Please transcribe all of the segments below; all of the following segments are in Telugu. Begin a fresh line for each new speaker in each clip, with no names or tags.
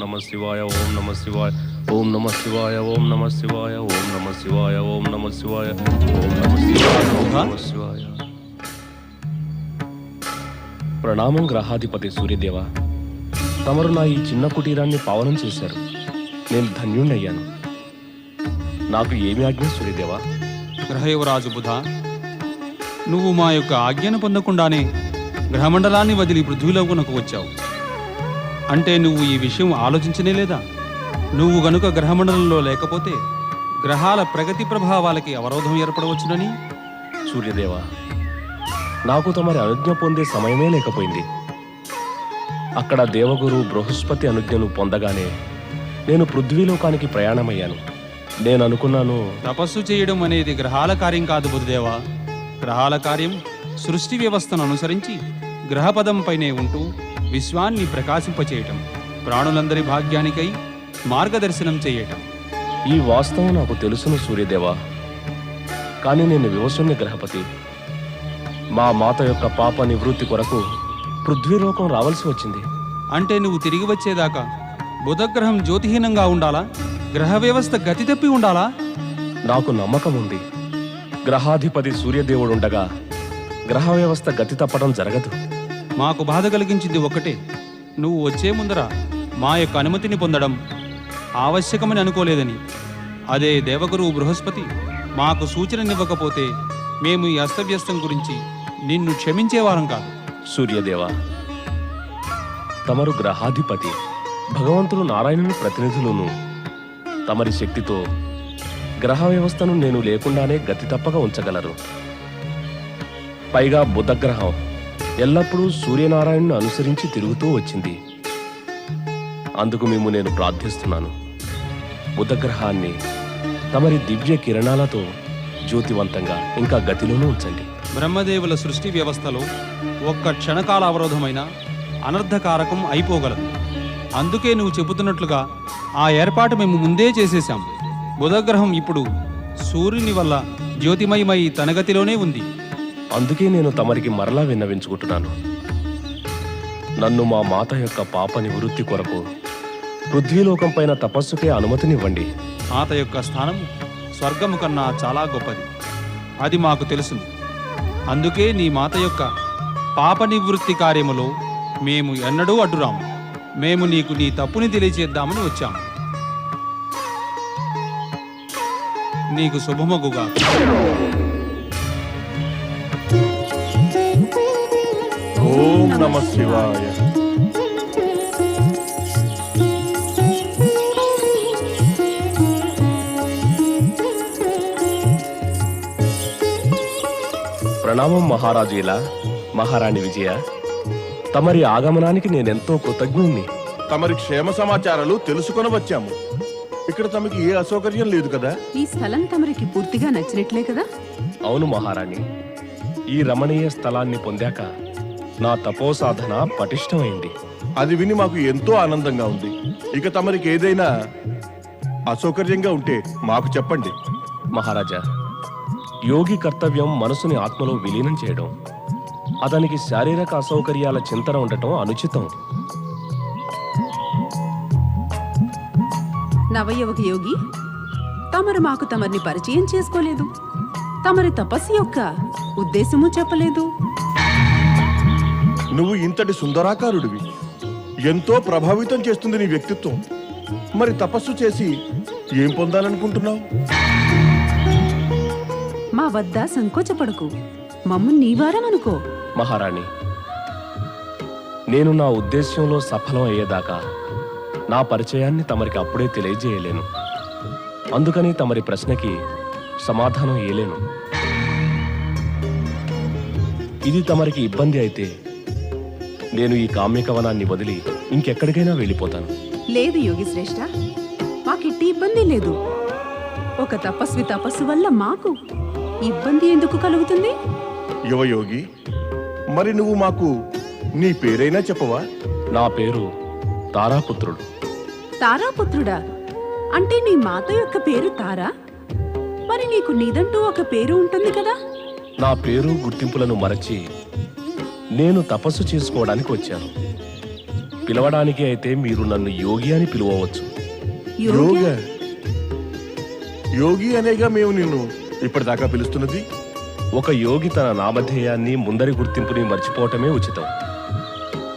నమ శివాయ ఓం నమ శివాయ ఓం నమ శివాయ ఓం నమ శివాయ ఓం నమ శివాయ ఓం నమ శివాయ ఓం నమ శివాయ ఓం నమ శివాయ. ప్రణామం గ్రహాధిపతి సూర్యదేవ. తమరు నా ఈ చిన్న కుటీరాన్ని పావనం చేశారు. నేను ధన్యుణ్ణయ్యాను. నాకు ఏమి ఆజ్ఞ సూర్యదేవా?
గ్రహయువరాజు బుధ నువ్వు మా యొక్క ఆజ్ఞను పొందకుండానే గ్రహమండలాన్ని వదిలి పృథ్వీలోకునకు వచ్చావు. అంటే నువ్వు ఈ విషయం ఆలోచించనే లేదా? నువ్వు గనుక గ్రహమండలంలో లేకపోతే గ్రహాల ప్రగతి ప్రభావాలకి అవరోధం ఏర్పడవచ్చునని?
సూర్యదేవా నాకు తమరి అనుజ్ఞ పొందే సమయమే లేకపోయింది. అక్కడ దేవగురు బృహస్పతి అనుజ్ఞను పొందగానే నేను పృథ్వీలోకానికి ప్రయాణమయ్యాను. నేను అనుకున్నాను
తపస్సు చేయడం అనేది గ్రహాల కార్యం కాదు బుధదేవా. గ్రహాల కార్యం సృష్టి వ్యవస్థను అనుసరించి గ్రహపదంపైనే ఉంటూ విశ్వాన్ని ప్రకాశింపచేయటం ప్రాణులందరి భాగ్యానికై మార్గదర్శనం చేయటం.
ఈ వాస్తవం నాకు తెలుసును సూర్యదేవా. కానీ నేను వివసుని గ్రహపతి. మా మాత యొక్క పాప నివృత్తి కొరకు పృథ్వీలోకం రావాల్సి వచ్చింది.
అంటే నువ్వు తిరిగి వచ్చేదాకా బుధగ్రహం జ్యోతిహీనంగా ఉండాలా? గ్రహ వ్యవస్థ గతి తప్పి ఉండాలా?
నాకు నమ్మకం ఉంది. గ్రహాధిపతి సూర్యదేవుడు ఉండగా గ్రహ వ్యవస్థ గతి తప్పడం జరగదు.
మాకు బాధ కలిగించింది ఒకటే నువ్వు వచ్చే ముందర మా యొక్క అనుమతిని పొందడం ఆవశ్యకమని అనుకోలేదని. అదే దేవగురువు బృహస్పతి మాకు సూచననివ్వకపోతే మేము ఈ అస్తవ్యస్తం గురించి నిన్ను క్షమించేవారం కాదు.
సూర్యదేవ తమరు గ్రహాధిపతి భగవంతుడు నారాయణుని ప్రతినిధులను. తమరి శక్తితో గ్రహ వ్యవస్థను నేను లేకుండానే గతి తప్పక ఉంచగలరు. పైగా బుధగ్రహం ఎల్లప్పుడూ సూర్యనారాయణను అనుసరించి తిరుగుతూ వచ్చింది. అందుకు మేము నేను ప్రార్థిస్తున్నాను. బుధగ్రహాన్ని తమరి దివ్య కిరణాలతో జ్యోతివంతంగా ఇంకా గతిలోనూ ఉంచండి.
బ్రహ్మదేవుల సృష్టి వ్యవస్థలో ఒక్క క్షణకాల అవరోధమైన అనర్థకారకం అయిపోగలదు. అందుకే నువ్వు చెబుతున్నట్లుగా ఆ ఏర్పాటు మేము ముందే చేసేశాం. బుధగ్రహం ఇప్పుడు సూర్యుని వల్ల జ్యోతిమయమై తన గతిలోనే ఉంది.
అందుకే నేను తమరికి మరలా విన్నవించుకుంటున్నాను. నన్ను మా మాత యొక్క పాప నివృత్తి కొరకు పృథ్వీలోకం పైన తపస్సుకే అనుమతినివ్వండి.
మాత యొక్క స్థానం స్వర్గము కన్నా చాలా గొప్పది. అది మాకు తెలుసు అందుకే నీ మాత యొక్క పాప నివృత్తి కార్యములో మేము ఎన్నడూ అడ్డురాము. మేము నీకు నీ తప్పుని తెలియచేద్దామని వచ్చాము. నీకు శుభమగుగా
నమ శివాయ
ప్రణామం మహారాజు ఇలా మహారాణి విజయ. తమరి ఆగమనానికి నేనెంతో కృతజ్ఞుణ్ణి.
తమరి క్షేమ సమాచారాలు తెలుసుకొని వచ్చాము. ఇక్కడ తమకి ఏ అసౌకర్యం లేదు కదా?
ఈ స్థలం తమరికి పూర్తిగా నచ్చినట్లే కదా?
అవును మహారాణి. ఈ రమణీయ స్థలాన్ని పొందాక నా తపోసాధన పటిష్టమైంది.
అది విని మాకు ఎంతో ఆనందంగా ఉంది. ఇక తమరికి ఏదైనా అసౌకర్యంగా ఉంటే మాకు చెప్పండి.
మహారాజా యోగి కర్తవ్యం మనసుని ఆత్మలో విలీనం చేయడం అతనికి శారీరక అసౌకర్యాల చింతన ఉండటం అనుచితం.
నవయువక యోగి తమరు మాకు తమరిని పరిచయం చేసుకోలేదు. తమరి తపస్సు యొక్క ఉద్దేశము చెప్పలేదు.
నువ్వు ఇంతటి సుందరాకారుడివి. ఎంతో ప్రభావితం చేస్తుంది నీ వ్యక్తిత్వం. మరి తపస్సు చేసి ఏం పొందాలనుకుంటున్నావు?
మా వద్ద సంకోచపడకు మమ్ము అనుకో.
మహారాణి నేను నా ఉద్దేశ్యంలో సఫలం అయ్యేదాకా నా పరిచయాన్ని తమరికి అప్పుడే తెలియజేయలేను. అందుకని తమరి ప్రశ్నకి సమాధానం ఇయ్యలేను. ఇది తమరికి ఇబ్బంది అయితే నేను ఈ కామ్యకవనాన్ని వదిలి ఇంకెక్కడికైనా వెళ్ళిపోతాను.
లేదు యోగి శ్రేష్ఠ మాకిట్టి ఇబ్బంది లేదు. ఒక తపస్వి తపస్సు వల్ల మాకు ఇబ్బంది ఎందుకు కలుగుతుంది?
యువయోగి మరి నువ్వు మాకు నీ పేరైనా చెప్పవా?
నా పేరు తారాపుత్రుడు.
తారాపుత్రుడా? అంటే నీ మాత యొక్క పేరు తారా? మరి నీకు నీదంటూ ఒక పేరు ఉంటుంది కదా?
నా పేరు గుర్తింపులను మరచి నేను తపస్సు చేసుకోవడానికి వచ్చాను. పిలవడానికి అయితే మీరు నన్ను యోగి అని పిలువవచ్చు.
యోగ?
యోగి?
యోగి అనేగా మేము నిన్ను ఇప్పటిదాకా పిలుస్తున్నది?
ఒక యోగి తన నామధేయాన్ని ముందరి గుర్తింపుని మర్చిపోవటమే ఉచితం.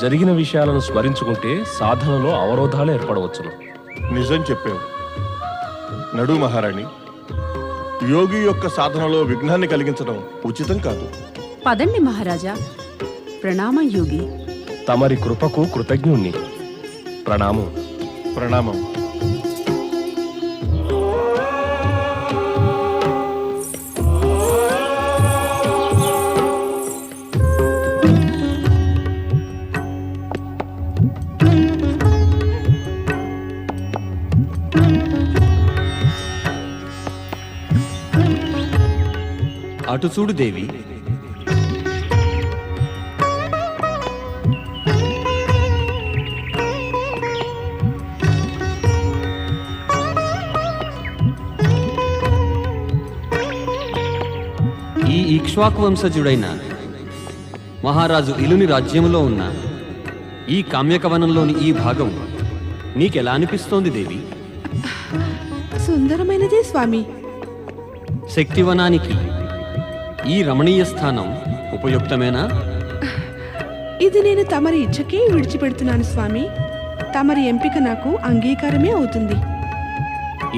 జరిగిన విషయాలను స్మరించుకుంటే సాధనలో అవరోధాలు ఏర్పడవచ్చును.
నిజం చెప్పావు. నడు మహారాణి యోగి యొక్క సాధనలో విఘ్నాన్ని కలిగించడం ఉచితం కాదు.
పదండి మహారాజా. ప్రణామం యోగి
తమరి కృపకు కృతజ్ఞుణ్ణి. ప్రణామం.
ప్రణామం.
అటు చూడు దేవి ఈ ఇక్ష్వాకు వంశజుడైన మహారాజు ఇలుని రాజ్యంలో ఉన్న ఈ కామ్యకవనంలోని ఈ భాగం నీకెలా అనిపిస్తోంది దేవి?
సుందరమైనదే స్వామి.
శక్తివనానికి ఈ రమణీయ స్థానం ఉపయుక్తమేనా?
ఇది నేను తమరి ఇచ్చకే విడిచిపెడుతున్నాను స్వామి. తమరి ఎంపిక నాకు అంగీకారమే అవుతుంది.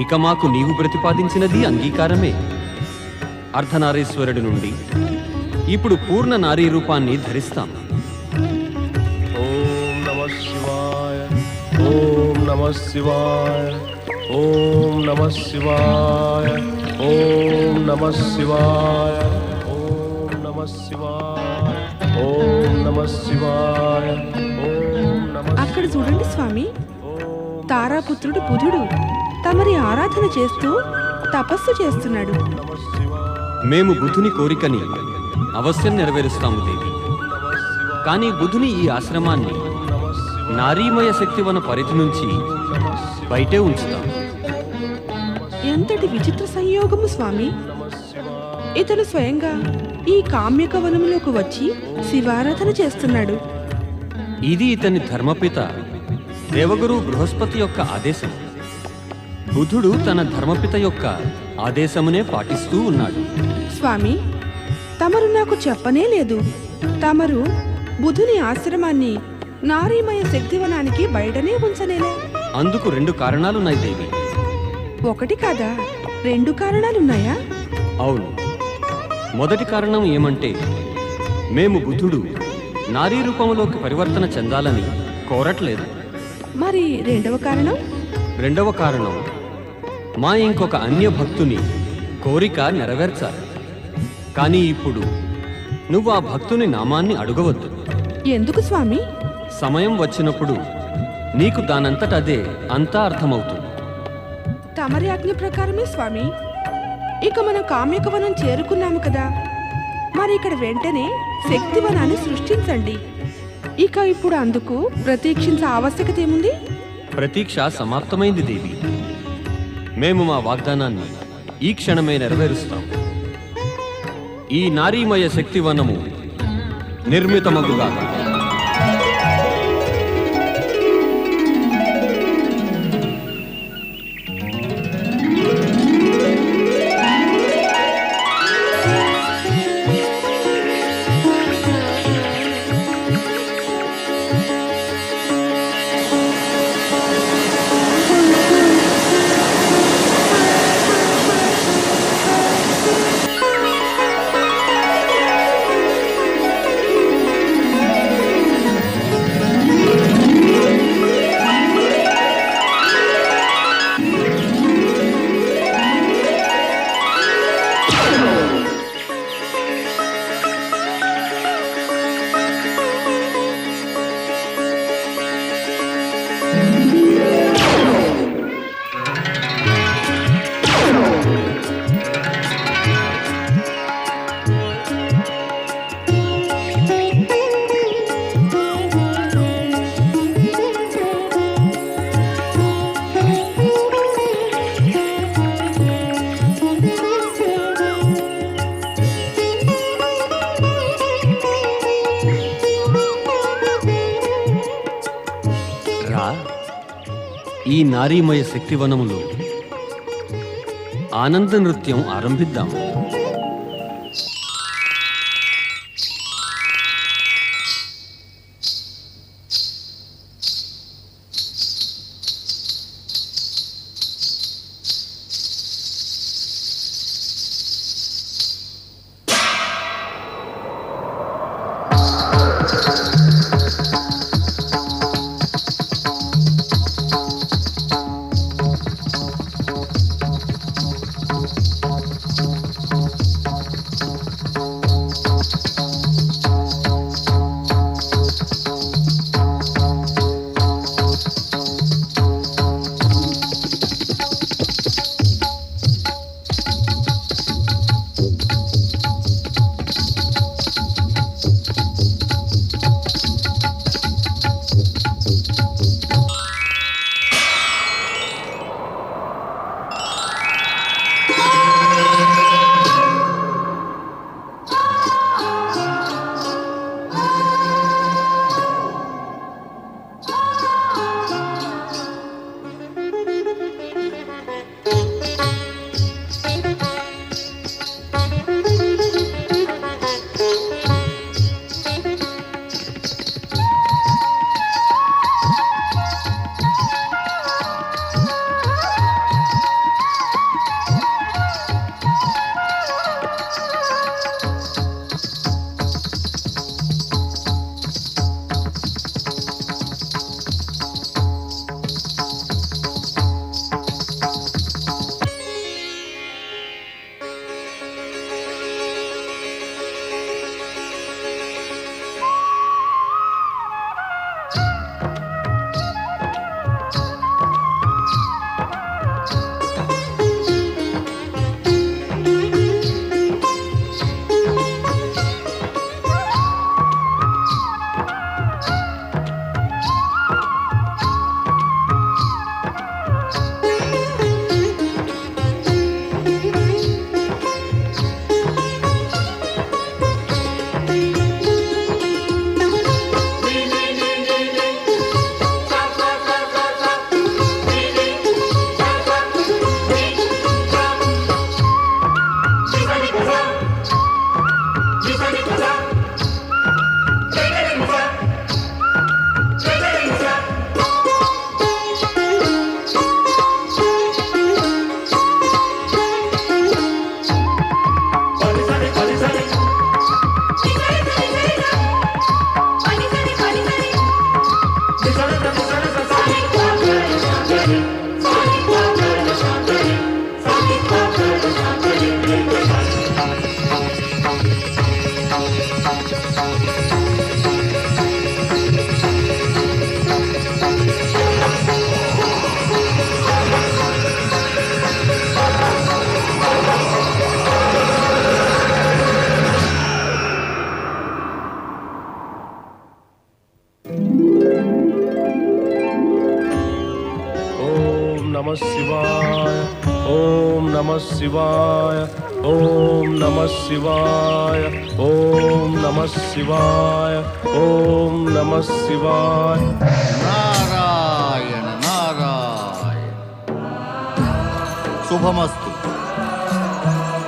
ఇక మాకు నీవు ప్రతిపాదించినది అంగీకారమే. అర్ధనారీశ్వరుడి నుండి. ఇప్పుడు పూర్ణ నారీ రూపాన్ని ధరిస్తాం.
ఓం నమ శివాయ ఓం నమ శివాయ ఓం నమ శివాయ ఓం నమ శివాయ ఓం నమ శివాయ ఓం నమ శివాయ ఓం నమ
అక్కడ చూడండి స్వామి. తారాపుత్రుడు బుధుడు తమరి ఆరాధన చేస్తూ తపస్సు చేస్తున్నాడు.
మేము బుధుని కోరికని అవశ్యం నెరవేరుస్తాము దేవి. కానీ బుధుని ఈ ఆశ్రమాన్ని నారీమయ శక్తివన పరిధి నుంచి బయటే ఉంచుతాం
ఎంతటి విచిత్ర సంయోగము స్వామి? ఇతను స్వయంగా ఈ కామ్యక వనములోకి వచ్చి శివారాధన చేస్తున్నాడు.
ఇది ఇతని ధర్మపిత దేవగురు బృహస్పతి యొక్క ఆదేశం. బుధుడు తన ధర్మపిత యొక్క ఆదేశమునే పాటిస్తూ ఉన్నాడు.
స్వామి తమరు నాకు చెప్పనే లేదు. తమరు బుధుని ఆశ్రమాన్ని నారీమయ శక్తివనానికి బయటనే ఉంచనేలా.
అందుకు రెండు కారణాలున్నాయి దేవి.
ఒకటి కాదా? రెండు కారణాలున్నాయా?
అవును. మొదటి కారణం ఏమంటే మేము బుధుడు నారీ రూపంలోకి పరివర్తన చెందాలని కోరట్లేదు.
మరి రెండవ కారణం?
రెండవ కారణం మా ఇంకొక అన్య భక్తుని కోరిక నెరవేర్చాలి. కానీ ఇప్పుడు నువ్వు ఆ భక్తుని నామాన్ని అడగవద్దు.
ఎందుకు స్వామి?
సమయం వచ్చినప్పుడు నీకు దానంతట అదే అంతా అర్థమవుతుంది.
తమరి ఆజ్ఞ ప్రకారమే స్వామి. ఇక మనం కామ్యకవనం చేరుకున్నాము కదా. మరి ఇక్కడ వెంటనే శక్తివనాన్ని సృష్టించండి. ఇక ఇప్పుడు అందుకు ప్రతీక్షించే ఆవశ్యకత ఏముంది?
ప్రతీక్ష సమాప్తమైంది దేవి. మేము మా వాగ్దానాన్ని ఈ క్షణమే నెరవేరుస్తాం ఈ నారీమయ శక్తివనము నిర్మితమగుగా ఈ నారీమయ శక్తివనములో ఆనంద నృత్యం ఆరంభిద్దాము.
ఓం నమ శివాయ ఓం నమ శివాయ ఓం నమ శివాయ ఓం నమ శివాయ ఓం నమ శివాయ.
నారాయణ నారాయణ. శుభమస్తు.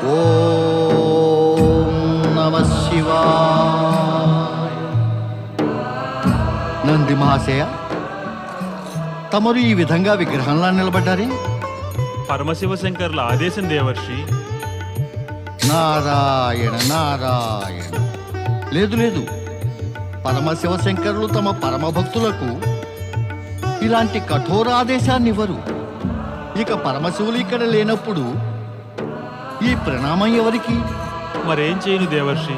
ఓం నమ శివాయ. నంది మహాశయ తమరు ఈ విధంగా విగ్రహంలా నిలబడ్డారే?
పరమశివ శంకర్ల ఆదేశం దేవర్షి
నారాయణ నారాయణ. లేదు లేదు. పరమశివ శంకరులు తమ పరమ భక్తులకు ఇలాంటి కఠోర ఆదేశాన్ని ఇవ్వరు ఇక పరమశివులు ఇక్కడ లేనప్పుడు ఈ ప్రణామం ఎవరికి?
మరేం చేయను దేవర్షి.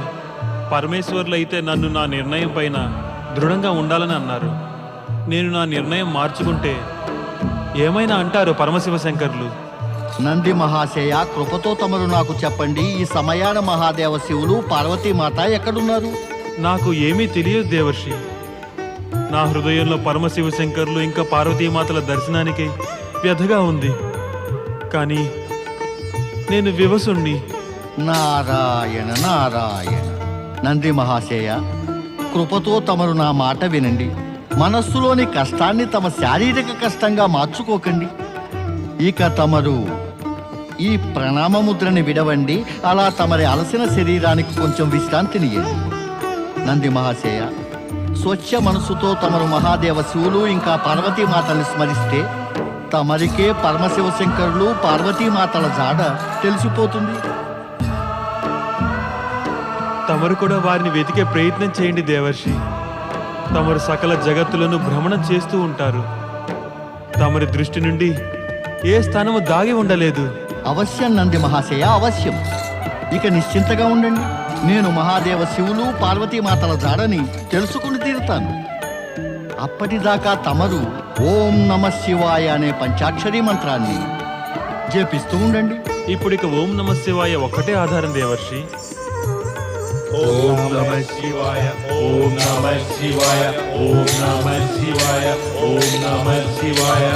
పరమేశ్వర్లు అయితే నన్ను నా నిర్ణయం పైన దృఢంగా ఉండాలని అన్నారు. నేను నా నిర్ణయం మార్చుకుంటే ఏమైనా అంటారు పరమశివ శంకర్లు
నంది మహాశయ కృపతో తమరు నాకు చెప్పండి ఈ సమయాన మహాదేవ శివులు పార్వతీమాత ఎక్కడున్నారు?
నాకు ఏమీ తెలియదు దేవర్షి. నా హృదయంలో పరమశివ శంకర్లు ఇంకా పార్వతీమాతల దర్శనానికి వ్యధగా ఉంది. కానీ నేను వివసుణ్ణి.
నారాయణ నారాయణ. నంది మహాశయ కృపతో తమరు నా మాట వినండి. మనస్సులోని కష్టాన్ని తమ శారీరక కష్టంగా మార్చుకోకండి. ఇక తమరు ఈ ప్రణామముద్రని విడవండి. అలా తమరి అలసిన శరీరానికి కొంచెం విశ్రాంతినియండి నంది మహాశయ స్వచ్ఛ మనసుతో తమరు మహాదేవ శివులు ఇంకా పార్వతీమాతల్ని స్మరిస్తే తమరికే పరమశివశంకరులు పార్వతీమాతల జాడ తెలిసిపోతుంది.
తమరు కూడా వారిని వెతికే ప్రయత్నం చేయండి దేవర్షి. తమరు సకల జగత్తులను భ్రమణం చేస్తూ ఉంటారు. తమరి దృష్టి నుండి ఏ స్థానము దాగి ఉండలేదు.
అవశ్యం నంది మహాశయ అవశ్యం. ఇక నిశ్చింతగా ఉండండి. నేను మహాదేవ శివులు పార్వతీమాతల జాడని తెలుసుకుని తీరుతాను. అప్పటిదాకా తమరు ఓం నమ శివాయ అనే పంచాక్షరీ మంత్రాన్ని జపిస్తూ ఉండండి.
ఇప్పుడు ఇక ఓం నమ శివాయ ఒక్కటే ఆధారం దేవర్షి
ఓం నమ శివాయ ఓం నమ శివాయ ఓం నమ శివాయ ఓం నమ శివాయ.